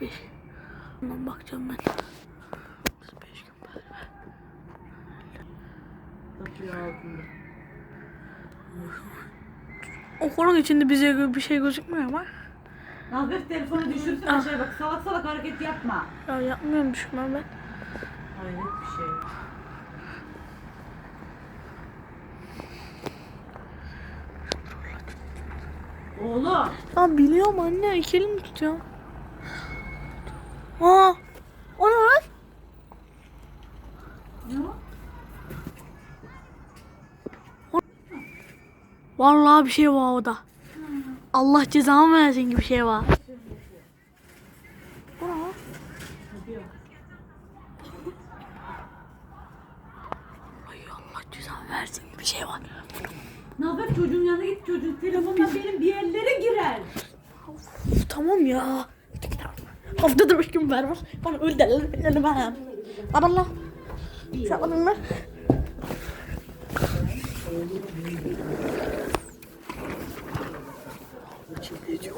Bir. Ondan bakacağım ben. Beş gün berber. Kapıyı altında. Okulun içinde bize bir şey gözükmüyor ama. Nazif telefonu düşürsün aşağıya bak salak salak hareket yapma. Ya yapmıyormuşum ben. ben. Hayret bir şey. Oğlum. Ya biliyorum anne. iki elim tutuyor. Aa. O ne lan? Ne? Vallahi bir şey var orada. Allah cezamı versin gibi bir şey var. Bu ne lan? Ay Allah cezamı versin gibi bir şey var. Nazif çocuğun yanına git çocuğun telefonuna benim bir yerlere girer. Uf, tamam ya. Haftada beş gün ver var. Bana öyle derler. Öyle ben. Allah. Şey yapmadın mı? Şimdi diyor.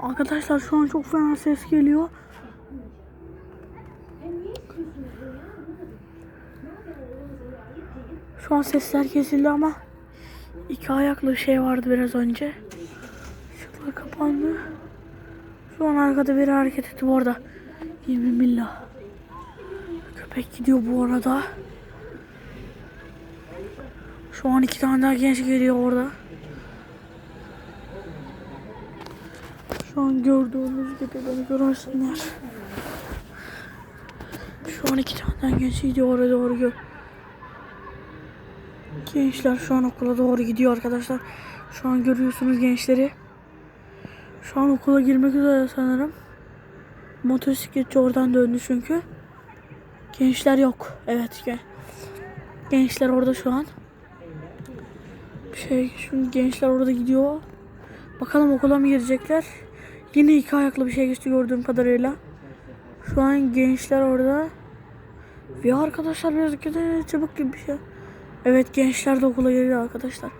Arkadaşlar şu an çok fena ses geliyor. Şu an sesler kesildi ama iki ayaklı bir şey vardı biraz önce. Işıklar kapandı. Şu an arkada biri hareket etti bu arada. Yemin billah. Köpek gidiyor bu arada. Şu an iki tane daha genç geliyor orada. Şu an gördüğünüz gibi beni görürsünler. Şu an iki tane genç gidiyor oraya doğru gör. Gençler şu an okula doğru gidiyor arkadaşlar. Şu an görüyorsunuz gençleri. Şu an okula girmek üzere sanırım. Motosikletçi oradan döndü çünkü. Gençler yok. Evet. gen- Gençler orada şu an. Şey şimdi gençler orada gidiyor. Bakalım okula mı girecekler? Yine iki ayaklı bir şey geçti gördüğüm kadarıyla. Şu an gençler orada. Ve arkadaşlar biraz çabuk gibi bir şey. Evet gençler de okula geliyor arkadaşlar.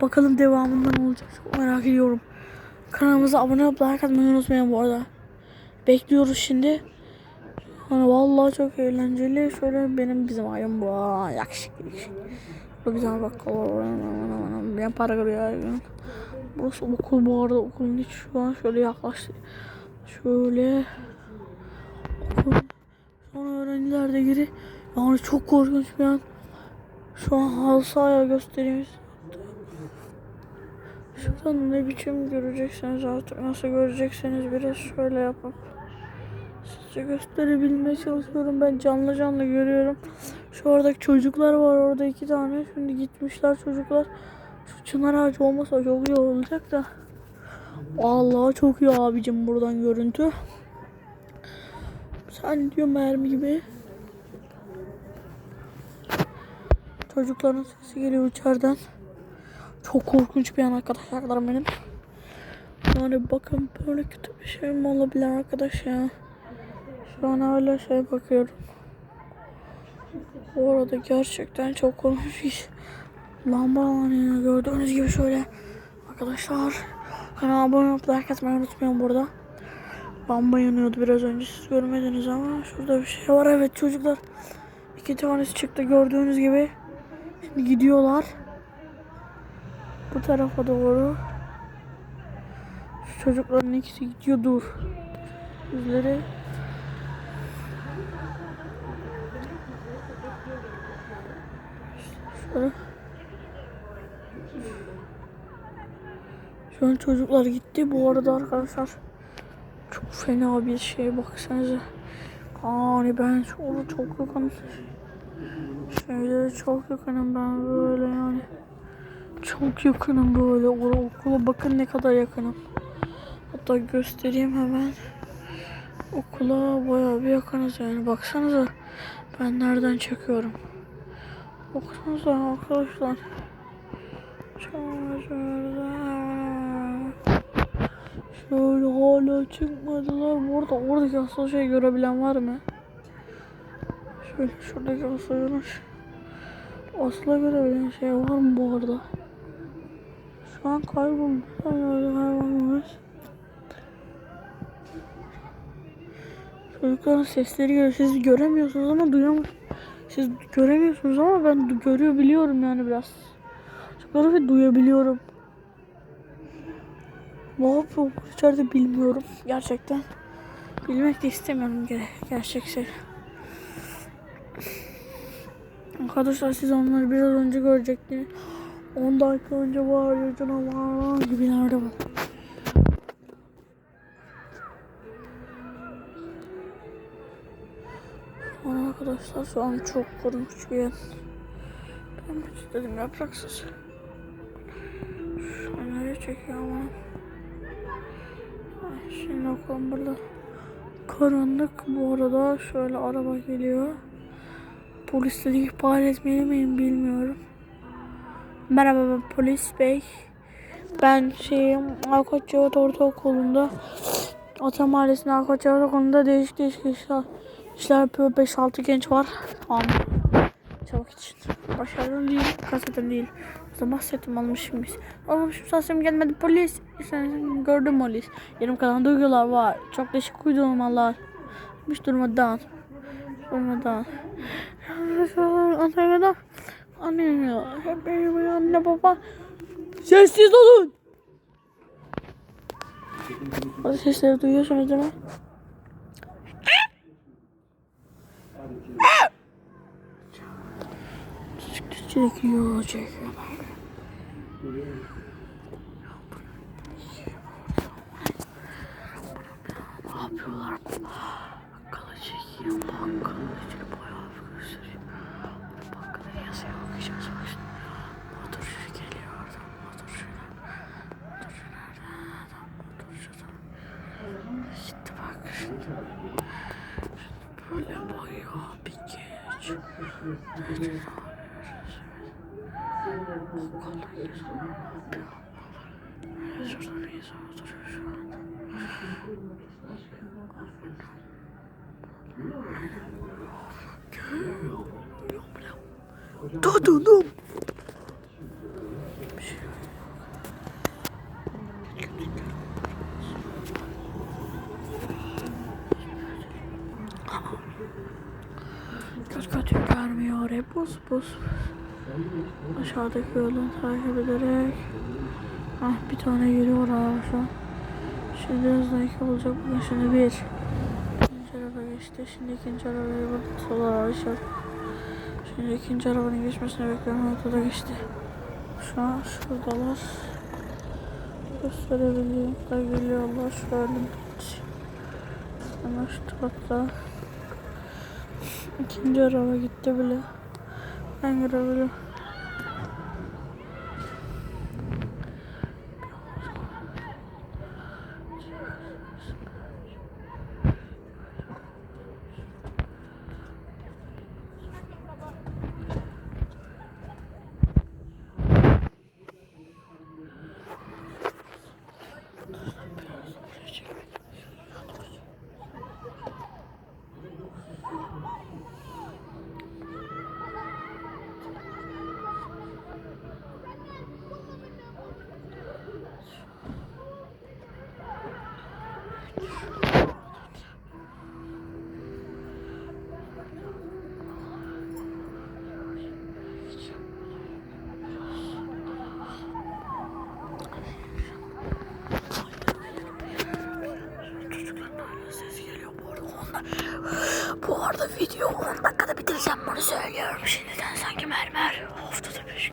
Bakalım devamında ne olacak çok merak ediyorum. Kanalımıza abone olup like atmayı unutmayın bu arada. Bekliyoruz şimdi. Hani vallahi çok eğlenceli. Şöyle benim bizim ailem bu. Yakışıklı. Bu güzel bakkal var. Ben para görüyor. Burası okul bu arada okulun hiç şu an şöyle yaklaştı. Şöyle okul. Sonra öğrenciler de giri. Yani çok korkunç bir an. Şu an halı sahaya göstereyim. Şuradan ne biçim göreceksiniz artık nasıl görecekseniz biraz şöyle yapın. Size gösterebilmeye çalışıyorum ben canlı canlı görüyorum. Şu oradaki çocuklar var orada iki tane. Şimdi gitmişler çocuklar. Şu çınar ağacı olmasa çok iyi olacak da. Allah çok iyi abicim buradan görüntü. Sen diyor mermi gibi. Çocukların sesi geliyor içeriden. Çok korkunç bir an arkadaşlar benim. Yani bakın böyle kötü bir şey mi olabilir arkadaş ya. Şu an hala şey bakıyorum. Bu arada gerçekten çok korkunç bir şey. Lamba yanıyor gördüğünüz gibi şöyle. Arkadaşlar kanala abone olup like atmayı unutmayın burada. Lamba yanıyordu biraz önce siz görmediniz ama şurada bir şey var evet çocuklar. İki tanesi çıktı gördüğünüz gibi. Gidiyorlar. Bu tarafa doğru. Şu çocukların ikisi gidiyor dur. Yüzleri Şöyle. Şu an çocuklar gitti. Bu arada arkadaşlar çok fena bir şey baksanıza. Yani ben çok çok yakın. Şeylere çok yakınım ben böyle yani. Çok yakınım böyle. O okula bakın ne kadar yakınım. Hatta göstereyim hemen. Okula bayağı bir yakınız yani. Baksanıza ben nereden çekiyorum. Baksanıza arkadaşlar. Şöyle, şöyle hala çıkmadılar. Burada oradaki asıl şey görebilen var mı? Şöyle şuradaki asıl görüş. Asla görebilen şey var mı bu arada? Şu an kayboldu. Şu an orada kaybolmuş. Çocukların sesleri geliyor. Siz göremiyorsunuz ama duyuyor Siz göremiyorsunuz ama ben görüyor biliyorum yani biraz. Çocukları ve duyabiliyorum. Ne yapıyor içeride bilmiyorum gerçekten. Bilmek de istemiyorum ge- gerçek şey. Arkadaşlar siz onları biraz önce görecektiniz. 10 dakika önce bağırıyor canavar gibi nerede an arkadaşlar şu an çok korkunç bir yer. Ben hiç dedim yapraksız. Şu an nereye çekiyor ama. Şimdi bakalım burada. Karanlık bu arada şöyle araba geliyor. Polisleri ihbar etmeli miyim bilmiyorum. Merhaba ben polis bey. Ben şeyim Akoç Cevat Ortaokulu'nda Ata Mahallesi'nde Akoç Cevat Ortaokulu'nda değişik değişik işler, işler yapıyor. 5-6 genç var. Tamam. Çabuk için. Başarılı değil. Kaseten değil. Zaman bahsettim almışım biz. Almışım sesim gelmedi polis. Sen gördüm polis. Yarım kalan duygular var. Çok değişik uydurmalar. Hiç durmadan. Durmadan. Anne Anne ya. Hep benim anne baba. Sessiz olun. O sesleri duyuyorsunuz değil mi? Çekiyor, çekiyor. Ne yapıyorlar? Bakkala çekiyor, bakkala içeri bayağı bir gösteriyor. Bakkala yazıyor, okuyacağız bak şimdi. Motorcu geliyor oradan, motorcu. Motorcu nerede? Adam motorcu da. Gitti bak şimdi. Şimdi böyle bayağı bir geç. Evet, Bakkala yazıyor, ne yapıyor? Şurada bir insan oturuyor şu anda. Tadınım. Göz kötü görmüyor. Hep buz buz. Aşağıdaki yoldan takip ederek. Ah bir tane geliyor abi şu an. Şimdi birazdan iki olacak. Bugün şimdi bir. İkinci araba geçti. Şimdi ikinci arabaya baktılar arkadaşlar. Şimdi ikinci arabanın geçmesini bekliyorum. Ortada geçti. Şu an şuradalar. Gösterebiliyorum da geliyorlar. Şöyle. Ama şu tarafta. İkinci araba gitti bile. Ben bu arada